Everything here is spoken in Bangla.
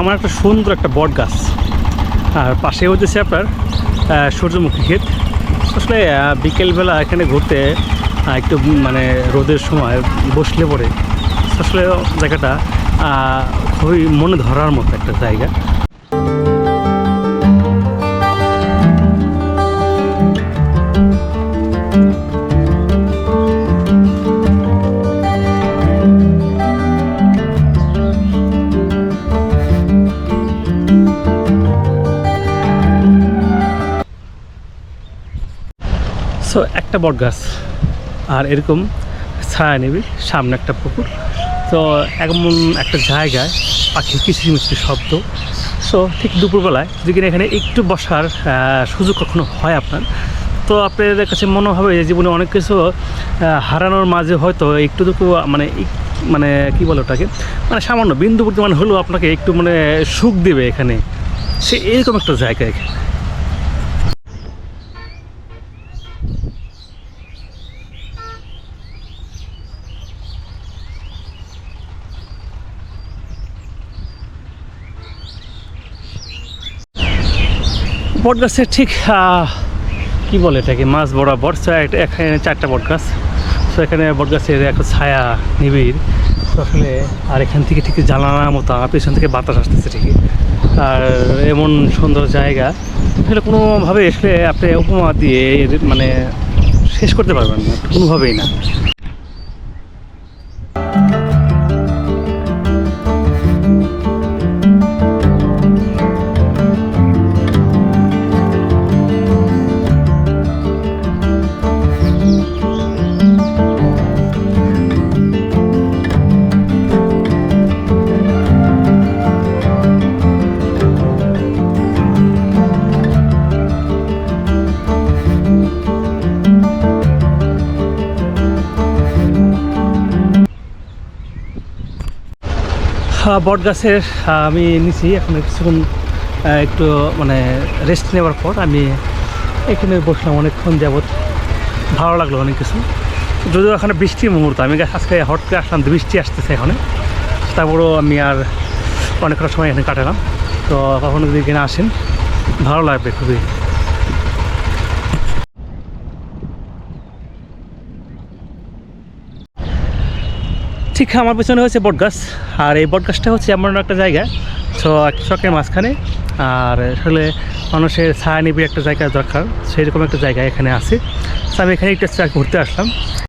আমার একটা সুন্দর একটা বট গাছ। আর পাশে হচ্ছে আপনার সূর্যমুখী ক্ষেত। আসলে বিকেলবেলা এখানে ঘুরতে একটু মানে রোদের সময় বসলে পড়ে আসলে জায়গাটা খুবই মনে ধরার মতো একটা জায়গা। সো একটা বট গাছ, আর এরকম ছায়া নেবে সামনে একটা পুকুর। তো এমন একটা জায়গায় পাখি কিচিরমিচির শব্দ। সো ঠিক দুপুরবেলায়, যদি কিনা এখানে একটু বসার সুযোগ কখনো হয় আপনার? তো আপনাদের কাছে মনে হবে যে জীবনে অনেক কিছু হারানোর মাঝে হয়তো একটু দুটো মানে মানে কি বলে ওটাকে? মানে সামান্য বিন্দু পরিমাণ হলেও আপনাকে একটু মানে সুখ দেবে এখানে। সে এরকম একটা জায়গা এখানে। বট গাছের ঠিক কি বলে এটাকে? মাছ বরাবর। এখানে চারটা বট গাছ তো এখানে বট গাছের একটা ছায়া নিবিড়। আসলে আর এখান থেকে ঠিক জানালার মতো পেছন থেকে বাতাস আসতেছে ঠিকই। আর এমন সুন্দর জায়গা। আসলে কোনোভাবে আসলে আপনি উপমা দিয়ে মানে শেষ করতে পারবেন না, কোনোভাবেই না। বট গাছের আমি নিছি। এখন কিছুক্ষণ একটু মানে রেস্ট নেওয়ার পর আমি এখানে বসলাম অনেকক্ষণ যাবৎ। ভালো লাগল অনেক কিছু। যদিও এখানে বৃষ্টির মুহূর্ত, আমি আজকে হট করে আসলাম, বৃষ্টি আসতেছে এখানে। তারপরেও আমি আর অনেকটা সময় এখানে কাটালাম। তো কখনো যদি এখানে আসেন, ভালো লাগবে খুবই। ঠিক আমার পেছনে হচ্ছে বটগাছ আর এই বটগাছটা হচ্ছে এমন একটা জায়গা সো চকের মাঝখানে, আর আসলে মানুষের ছায়া নিবিড় একটা জায়গা দরকার সেই রকম একটা জায়গা এখানে আছে। তো আমি এখানে একটা ঘুরতে আসলাম।